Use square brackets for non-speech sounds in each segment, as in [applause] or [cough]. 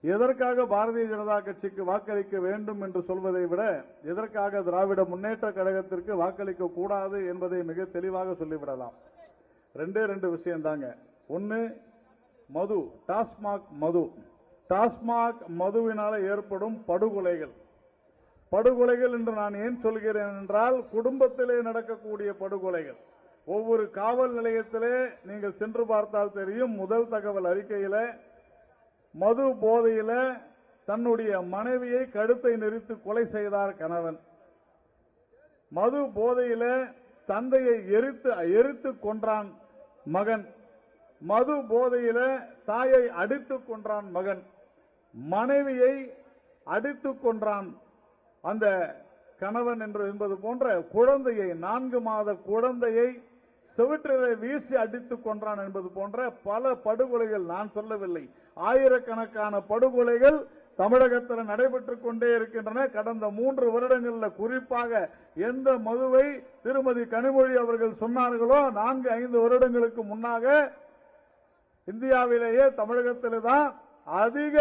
எதற்காக பாரதிய ஜனதா கட்சிக்கு வாக்களிக்க வேண்டும் என்று சொல்வதை விட எதற்காக திராவிட முன்னேற்ற கழகத்திற்கு வாக்களிக்க கூடாது என்பதை மிக தெளிவாக சொல்லிவிடலாம். ரெண்டே ரெண்டு விஷயம் தாங்க. ஒன்னு மது டாஸ்மாக் மது. டாஸ்மாக் மதுவினால ஏற்படும் படுகொலைகள். படுகொலைகள் என்று நான் ஏன் சொல்கிறேன் என்றால் குடும்பத்திலே நடக்கக்கூடிய படுகொலைகள். ஒவ்வொரு காவல் நிலையத்திலே நீங்கள் சென்று பார்த்தால் தெரியும் முதல் தகவல் அறிக்கையில மது போதையில தன்னுடைய மனைவியை கழுத்தை நெரித்து கொலை செய்தார் கணவன். மது போதையில தந்தையை எரித்து எரித்து கொன்றான் மகன். மது போதையில தாயை அடித்துக் கொன்றான் மகன். மனைவியை அடித்துக் கொன்றான் அந்த கணவன் என்று என்பது போன்ற குழந்தையை நான்கு மாத குழந்தையை செவிற்றிலே வீசி அடித்துக் கொன்றான் என்பது போன்ற பல படுகொலைகள் நான் சொல்லவில்லை. ஆயிரக்கணக்கான படுகொலைகள் தமிழகத்தில் நடைபெற்றுக் கொண்டே இருக்கின்றன. கடந்த மூன்று வருடங்களில் குறிப்பாக எந்த மதுவை திருமதி கனிமொழி அவர்கள் சொன்னார்களோ நான்கு ஐந்து வருடங்களுக்கு முன்னாக இந்தியாவிலேயே தமிழகத்தில்தான் அதிக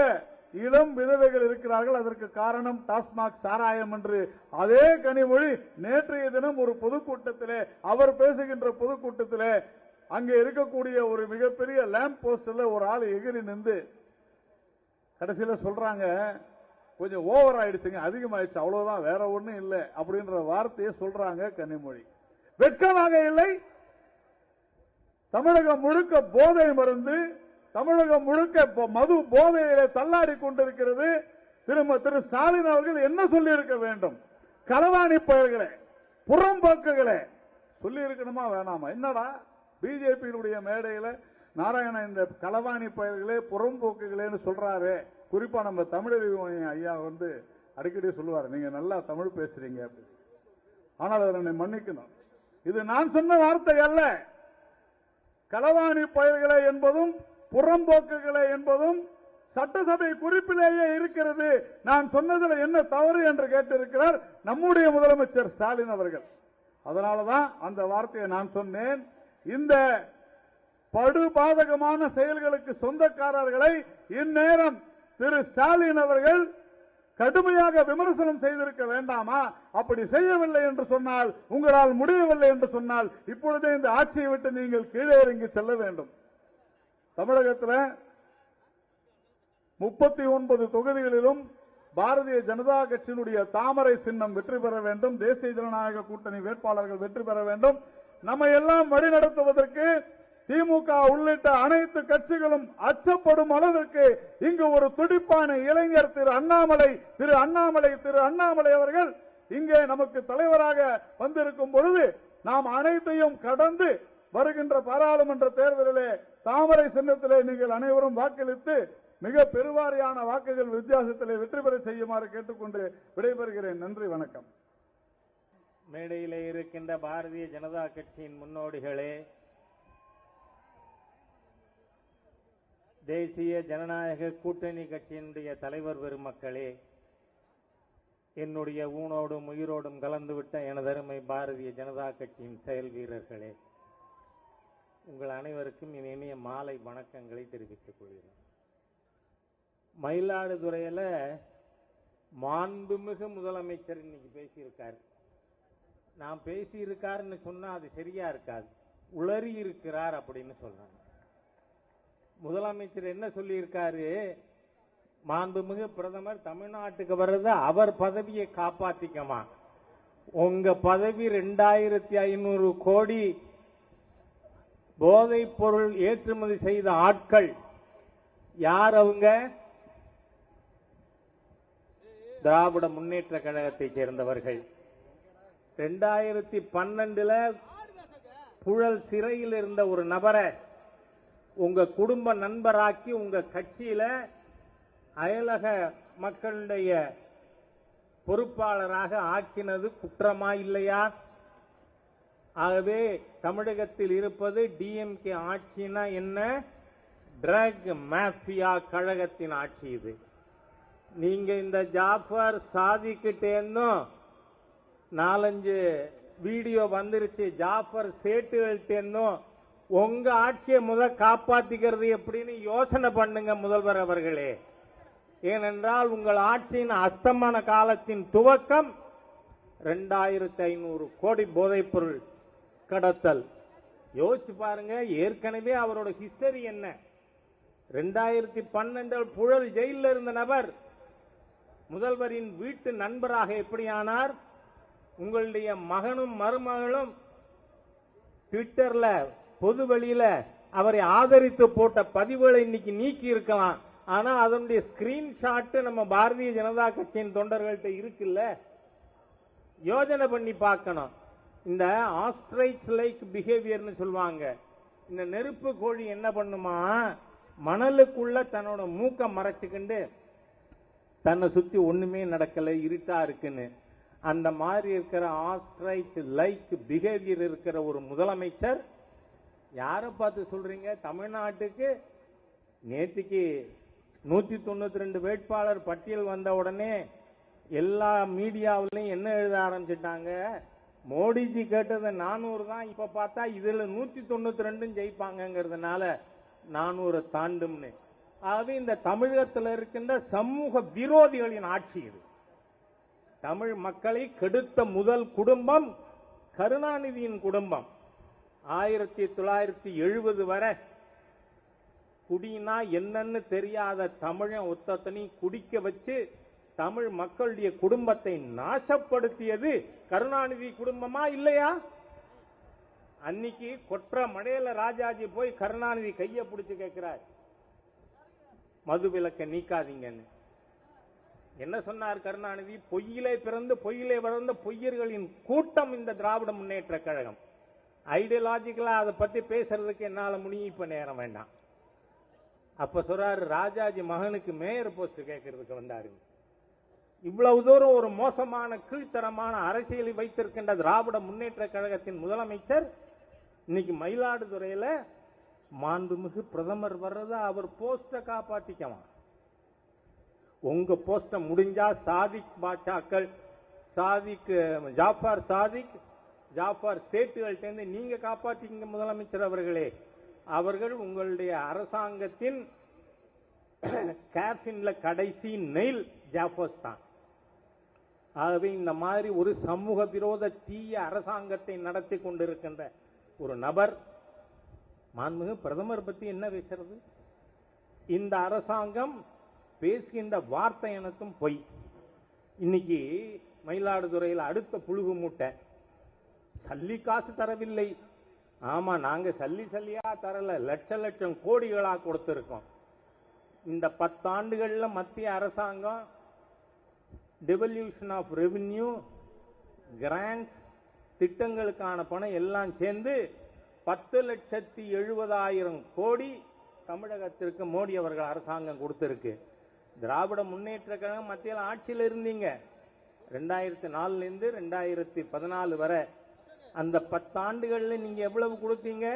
இளம் விதவைகள் இருக்கிறார்கள். அதற்கு காரணம் டாஸ்மாக் சாராயம் என்று. அதே கனிமொழி நேற்றைய தினம் ஒரு பொதுக்கூட்டத்திலே அவர் பேசுகின்ற பொதுக்கூட்டத்திலே அங்கே இருக்கக்கூடிய ஒரு மிகப்பெரிய லேம்ப் போஸ்ட்ல ஒரு ஆள் எகிரி நின்று கடைசியில் சொல்றாங்க கொஞ்சம் ஓவர் ஆயிடுச்சுங்க அதிகமாயிடுச்சு அவ்வளவுதான் வேற ஒண்ணும் இல்லை அப்படின்ற வார்த்தையை சொல்றாங்க கனிமொழி. வெட்கமாக இல்லை. தமிழகம் முழுக்க போதை மருந்து தமிழகம் முழுக்க மது போதையில தள்ளாடி கொண்டிருக்கிறது. திரும்ப திரு ஸ்டாலின் அவர்கள் என்ன சொல்லி இருக்க வேண்டும்? களவாணி பயல்களே புறம்போக்குகளே சொல்லி இருக்கணுமா வேணாமா? என்னடா? பிஜேபியினுடைய மேடையில நாராயண இந்த களவாணி பயல்களே புறம்போக்குகளேன்னு சொல்றாரு. குறிப்பா நம்ம தமிழறிவு ஐயா வந்து அடிக்கடி சொல்லுவாரு நீங்க நல்லா தமிழ் பேசுறீங்க அப்படின்னு. ஆனால் அதை என்னை மன்னிக்கணும். இது நான் சொன்ன வார்த்தை அல்ல. களவாணி பயிர்களே என்பதும் புறம்போக்குகளே என்பதும் சட்டசபை குறிப்பிலேயே இருக்கிறது. நான் சொன்னதில் என்ன தவறு என்று கேட்டிருக்கிறார் நம்முடைய முதலமைச்சர் ஸ்டாலின் அவர்கள். அதனாலதான் அந்த வார்த்தையை நான் சொன்னேன். இந்த படுபாதகமான செயல்களுக்கு சொந்தக்காரர்களை இந்நேரம் திரு ஸ்டாலின் அவர்கள் கடுமையாக விமர்சனம் செய்திருக்க வேண்டாமா? அப்படி செய்யவில்லை என்று சொன்னால் உங்களால் முடியவில்லை என்று சொன்னால் இப்பொழுதே இந்த ஆட்சியை விட்டு நீங்கள் கீழே இறங்கி செல்ல வேண்டும். தமிழகத்தில் முப்பத்தி ஒன்பது தொகுதிகளிலும் பாரதிய ஜனதா கட்சியினுடைய தாமரை சின்னம் வெற்றி பெற வேண்டும் தேசிய ஜனநாயக கூட்டணி வேட்பாளர்கள் வெற்றி பெற வேண்டும். நம்ம எல்லாம் வழிநடத்துவதற்கு திமுக உள்ளிட்ட அனைத்து கட்சிகளும் அச்சப்படும் அளவிற்கு இங்கு ஒரு துடிப்பான இளைஞர் திரு அண்ணாமலை திரு அண்ணாமலை திரு அண்ணாமலை அவர்கள் இங்கே நமக்கு தலைவராக வந்திருக்கும் பொழுது நாம் அனைத்தையும் கடந்து வருகின்ற பாராளுமன்ற தேர்தலிலே தாமரை சின்னத்திலே நீங்கள் அனைவரும் வாக்களித்து மிக பெருவாரியான வாக்குகள் வித்தியாசத்திலே வெற்றி பெற செய்யுமாறு கேட்டுக்கொண்டு விடைபெறுகிறேன். நன்றி வணக்கம். மேடையிலே இருக்கின்ற பாரதிய ஜனதா கட்சியின் முன்னோடிகளே தேசிய ஜனநாயக கூட்டணி கட்சியினுடைய தலைவர் பெருமக்களே என்னுடைய ஊனோடும் உயிரோடும் கலந்துவிட்ட எனதருமை பாரதிய ஜனதா கட்சியின் செயல் வீரர்களே உங்கள் அனைவருக்கும் என் இனிய மாலை வணக்கங்களை தெரிவித்துக் கொள்கிறேன். மயிலாடுதுறையில மாண்புமிகு முதலமைச்சர் இன்னைக்கு பேசியிருக்காரு. நான் பேசியிருக்காருன்னு சொன்னா அது சரியா இருக்காது. உளறி இருக்கிறார் அப்படின்னு சொல்றாங்க. முதலமைச்சர் என்ன சொல்லியிருக்காரு? மாண்புமிகு பிரதமர் தமிழ்நாட்டுக்கு வர்றது அவர் பதவியை காப்பாத்திக்கமா? உங்க பதவி ரெண்டாயிரத்தி ஐநூறு கோடி போதைப் பொருள் ஏற்றுமதி செய்த ஆட்கள் யார் அவங்க? திராவிட முன்னேற்ற கழகத்தைச் சேர்ந்தவர்கள். ரெண்டாயிரத்தி பன்னெண்டுல புழல் சிறையில் இருந்த ஒரு நபரை உங்க குடும்ப நண்பராக்கி உங்க கட்சியில அயலக மக்களுடைய பொறுப்பாளராக ஆக்கினது குற்றமா இல்லையா? ஆகவே தமிழகத்தில் இருப்பது டிஎம்கே ஆட்சினா என்ன? ட்ரக் மாஃபியா கழகத்தின் ஆட்சி இது. நீங்க இந்த ஜாஃபர் சாதிக்கிட்டேன்னும் நாலஞ்சு வீடியோ வந்துருச்சு ஜாஃபர் சேட்டுகள்ட்டேன்னும் உங்க ஆட்சியை முதல் காப்பாத்திக்கிறது எப்படின்னு யோசனை பண்ணுங்க முதல்வர் அவர்களே. ஏனென்றால் உங்கள் ஆட்சியின் அஸ்தமான காலத்தின் துவக்கம் ரெண்டாயிரத்தி ஐநூறு கோடி போதைப் பொருள் கடத்தல். யோசிச்சு பாருங்க ஏற்கனவே அவரோட ஹிஸ்டரி என்ன? ரெண்டாயிரத்தி பன்னெண்டு புழல் ஜெயிலில் இருந்த நபர் முதல்வரின் வீட்டு நண்பராக எப்படியானார்? உங்களுடைய மகனும் மருமகளும் ட்விட்டர்ல பொது வெளியில அவரை ஆதரித்து போட்ட பதிவுகளை இன்னைக்கு நீக்கி இருக்கலாம். ஆனா அதனுடைய ஸ்கிரீன்ஷாட் நம்ம பாரதிய ஜனதா கட்சியின் தொண்டர்கள்ட்ட இருக்குல்ல? யோஜனை பண்ணி பார்க்கணும். இந்த ஆஸ்ட்ரைச் லைக் பிஹேவியர்னு சொல்லுவாங்க. இந்த நெருப்பு கோழி என்ன பண்ணுமா? மணலுக்குள்ள தன்னோட மூக்க மறைச்சுக்கிண்டு தன்னை சுத்தி ஒண்ணுமே நடக்கல இருட்டா இருக்குன்னு. அந்த மாதிரி இருக்கிற ஆஸ்ட்ரைச் லைக் பிஹேவியர் இருக்கிற ஒரு முதலமைச்சர் யாரை பார்த்து சொல்றீங்க? தமிழ்நாட்டுக்கு. நேற்றுக்கு நூத்தி தொண்ணூத்தி ரெண்டு வேட்பாளர் பட்டியல் வந்த உடனே எல்லா மீடியாவிலையும் என்ன எழுத ஆரம்பிச்சிட்டாங்க? மோடிஜி கேட்டது நானூறு தான். இப்ப பார்த்தா இதுல நூத்தி தொண்ணூத்தி ரெண்டும் ஜெயிப்பாங்கங்கிறதுனால நானூறு தாண்டும்னு. ஆகவே இந்த தமிழகத்தில் இருக்கின்ற சமூக விரோதிகளின் ஆட்சி இது. தமிழ் மக்களை கெடுத்த முதல் குடும்பம் கருணாநிதியின் குடும்பம். ஆயிரத்தி தொள்ளாயிரத்தி எழுபது வரை குடினா என்னன்னு தெரியாத தமிழன் ஒத்தத்தனையும் குடிக்க வச்சு தமிழ் மக்களுடைய குடும்பத்தை நாசப்படுத்தியது கருணாநிதி குடும்பமா இல்லையா? அன்னைக்கு கொற்ற மடையில ராஜாஜி போய் கருணாநிதி கைய பிடிச்சு கேட்கிறார். மது விலக்க நீக்காதீங்கன்னு. என்ன சொன்னார் கருணாநிதி? பொய்யிலே பிறந்து பொய்யிலே வளர்ந்த பொய்யர்களின் கூட்டம் இந்த திராவிட முன்னேற்ற கழகம். ஐடியாலஜிக்கலா அதை பத்தி பேசுறதுக்கு என்னால முடியும் இப்ப நேரம் வேண்டாம். அப்ப சொல்றாரு ராஜாஜி மகனுக்கு மேயர் போஸ்ட் கேட்கறதுக்கு வந்தாரு. இவ்வளவு தூரம் ஒரு மோசமான கீழ்த்தரமான அரசியலை வைத்திருக்கின்ற திராவிட முன்னேற்ற கழகத்தின் முதலமைச்சர் இன்னைக்கு மயிலாடுதுறையில மாண்புமிகு பிரதமர் வர்றத அவர் போஸ்ட காப்பாத்திக்கலாம் உங்க போஸ்ட முடிஞ்சா சாதிக் பாட்சாக்கள் சாதிக் ஜாஃபார் சாதிக் ஜாஃபார் சேட்டுகள்கிட்ட நீங்க காப்பாற்றிக்கிங்க முதலமைச்சர் அவர்களே. அவர்கள் உங்களுடைய அரசாங்கத்தின் கேபின்ல கடைசி நெயில் ஜாஃபர்ஸ் தான். ஆகவே இந்த மாதிரி ஒரு சமூக விரோத தீய அரசாங்கத்தை நடத்தி கொண்டிருக்கின்ற ஒரு நபர் மாண்புமிகு பிரதமர் பத்தி என்ன பேசுறது? இந்த அரசாங்கம் பேசுகின்ற வார்த்தை எனக்கும் பொய். இன்னைக்கு மயிலாடுதுறையில் அடுத்த புழுகு மூட்டை. சல்லி காசு தரவில்லை. ஆமா நாங்க சல்லி சல்லியா தரல. லட்ச லட்சம் கோடிகளா கொடுத்திருக்கோம். இந்த பத்தாண்டுகள்ல மத்திய அரசாங்கம் டெவல்யூஷன் ஆஃப் ரெவின்யூ கிராண்ட்ஸ் திட்டங்களுக்கான பணம் எல்லாம் சேர்ந்து பத்து லட்சத்தி எழுபதாயிரம் கோடி தமிழகத்திற்கு மோடி அவர்கள் அரசாங்கம் கொடுத்திருக்கு. திராவிட முன்னேற்ற கழகம் மத்தியில் ஆட்சியில் இருந்தீங்க. ரெண்டாயிரத்தி நாலுலேருந்து ரெண்டாயிரத்தி பதினாலு வரை. அந்த பத்தாண்டுகளில் நீங்க எவ்வளவு கொடுத்தீங்க?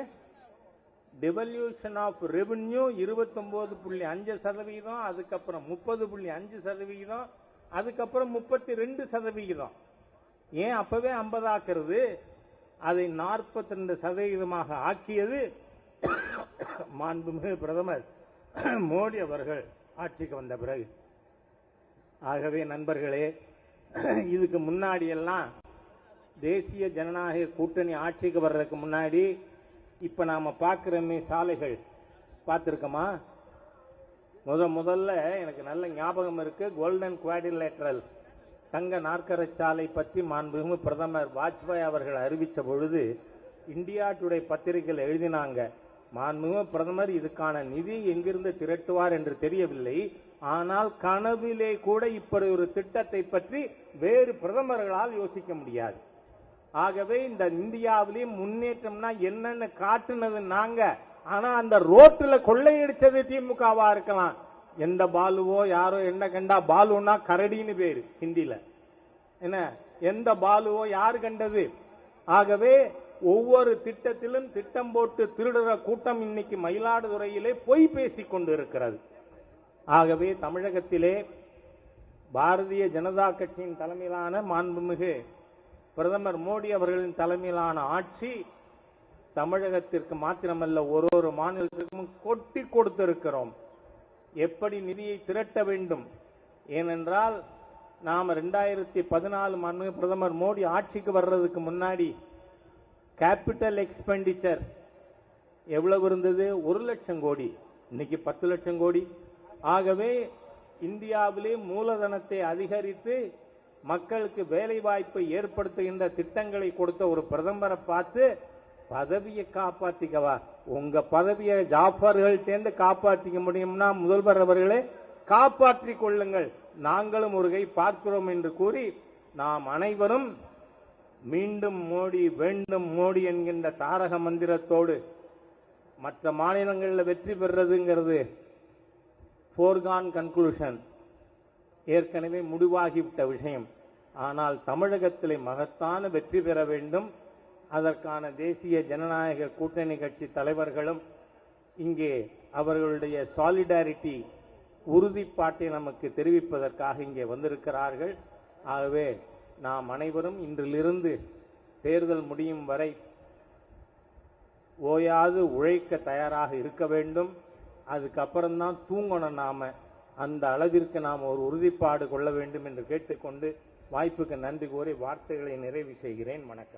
டெவல்யூஷன் ஆஃப் ரெவென்யூ இருபத்தொன்பது புள்ளி அஞ்சு சதவீதம் அதுக்கப்புறம் முப்பது புள்ளி அஞ்சு சதவீதம் அதுக்கப்புறம் முப்பத்தி ரெண்டு சதவிகிதம். ஏன் அப்பவே ஐம்பதாக்குறது? அதை நாற்பத்தி ரெண்டு சதவிகிதமாக ஆக்கியது [coughs] மாண்புமிகு பிரதமர் [coughs] மோடி அவர்கள் ஆட்சிக்கு வந்த பிறகு. ஆகவே நண்பர்களே [coughs] இதுக்கு முன்னாடி எல்லாம் தேசிய ஜனநாயக கூட்டணி ஆட்சிக்கு வர்றதுக்கு முன்னாடி இப்ப நாம பார்க்கிறோமே சாலைகள். பார்த்திருக்கோமா? முத முதல்ல எனக்கு நல்ல ஞாபகம் இருக்கு கோல்டன் குவாடிலேட்டரல் தங்க நாற்கர சாலை பற்றி மாண்புமிகு பிரதமர் வாஜ்பாய் அவர்கள் அறிவித்த பொழுது இந்தியா டுடே பத்திரிகையில் எழுதினாங்க மாண்புமிகு பிரதமர் இதுக்கான நிதி எங்கிருந்து திரட்டுவார் என்று தெரியவில்லை. ஆனால் கனவிலே கூட இப்படி ஒரு திட்டத்தை பற்றி வேறு பிரதமர்களால் யோசிக்க முடியாது. ஆகவே இந்த இந்தியாவிலேயும் முன்னேற்றம்னா என்னன்னு காட்டுனது நாங்க. ஆனா அந்த ரோட்டுல கொள்ளையடிச்சது திமுகவா இருக்கலாம். எந்த பாலுவோ யாரோ என்ன கண்டா பாலுன்னா கரடின்னு பேரு ஹிந்தில. என்ன? எந்த பாலுவோ யாரு கண்டது? ஆகவே ஒவ்வொரு திட்டத்திலும் திட்டம் போட்டு திருடுற கூட்டம் இன்னைக்கு மயிலாடுதுறையிலே பொய் பேசிக் கொண்டிருக்கிறது. ஆகவே தமிழகத்திலே பாரதிய ஜனதா கட்சியின் தலைமையிலான மாண்புமிகு பிரதமர் மோடி அவர்களின் தலைமையிலான ஆட்சி தமிழகத்திற்கு மாத்திரமல்ல ஒரு ஒரு மாநிலத்திற்கும் கொட்டி கொடுத்திருக்கிறோம். எப்படி நிதியை திரட்ட வேண்டும்? ஏனென்றால் நாம் ரெண்டாயிரத்தி பதினாலு மண்ணு பிரதமர் மோடி ஆட்சிக்கு வர்றதுக்கு முன்னாடி கேபிட்டல் எக்ஸ்பெண்டிச்சர் எவ்வளவு இருந்தது? ஒரு லட்சம் கோடி. இன்னைக்கு பத்து லட்சம் கோடி. ஆகவே இந்தியாவிலே மூலதனத்தை அதிகரித்து மக்களுக்கு வேலை வாய்ப்பை ஏற்படுத்துகின்ற திட்டங்களை கொடுத்த ஒரு பிரதமரை பார்த்து பதவியை காப்பாத்திக்கவா? உங்க பதவியை ஜாஃபர்கள்டேந்து காப்பாற்றிக்க முடியும்னா முதல்வர் அவர்களே காப்பாற்றிக் கொள்ளுங்கள். நாங்களும் ஒரு கை பார்க்கிறோம் என்று கூறி நாம் அனைவரும் மீண்டும் மோடி வேண்டும் மோடி என்கின்ற தாரக மந்திரத்தோடு மற்ற மாநிலங்களில் வெற்றி பெறுறதுங்கிறது போர்கான் கன்க்ளூஷன் ஏற்கனவே முடிவாகிவிட்ட விஷயம். ஆனால் தமிழகத்திலே மகத்தான வெற்றி பெற வேண்டும். அதற்கான தேசிய ஜனநாயக கூட்டணி கட்சி தலைவர்களும் இங்கே அவர்களுடைய சாலிடாரிட்டி உறுதிப்பாட்டை நமக்கு தெரிவிப்பதற்காக இங்கே வந்திருக்கிறார்கள். ஆகவே நாம் அனைவரும் இன்றிலிருந்து தேர்தல் முடியும் வரை ஓயாது உழைக்க தயாராக இருக்க வேண்டும். அதுக்கப்புறம்தான் தூங்கணும் நாம. அந்த அளவிற்கு நாம் ஒரு உறுதிப்பாடு கொள்ள வேண்டும் என்று கேட்டுக்கொண்டு வாய்ப்புக்கு நன்றி கூறி வார்த்தைகளை நிறைவு செய்கிறேன். வணக்கம்.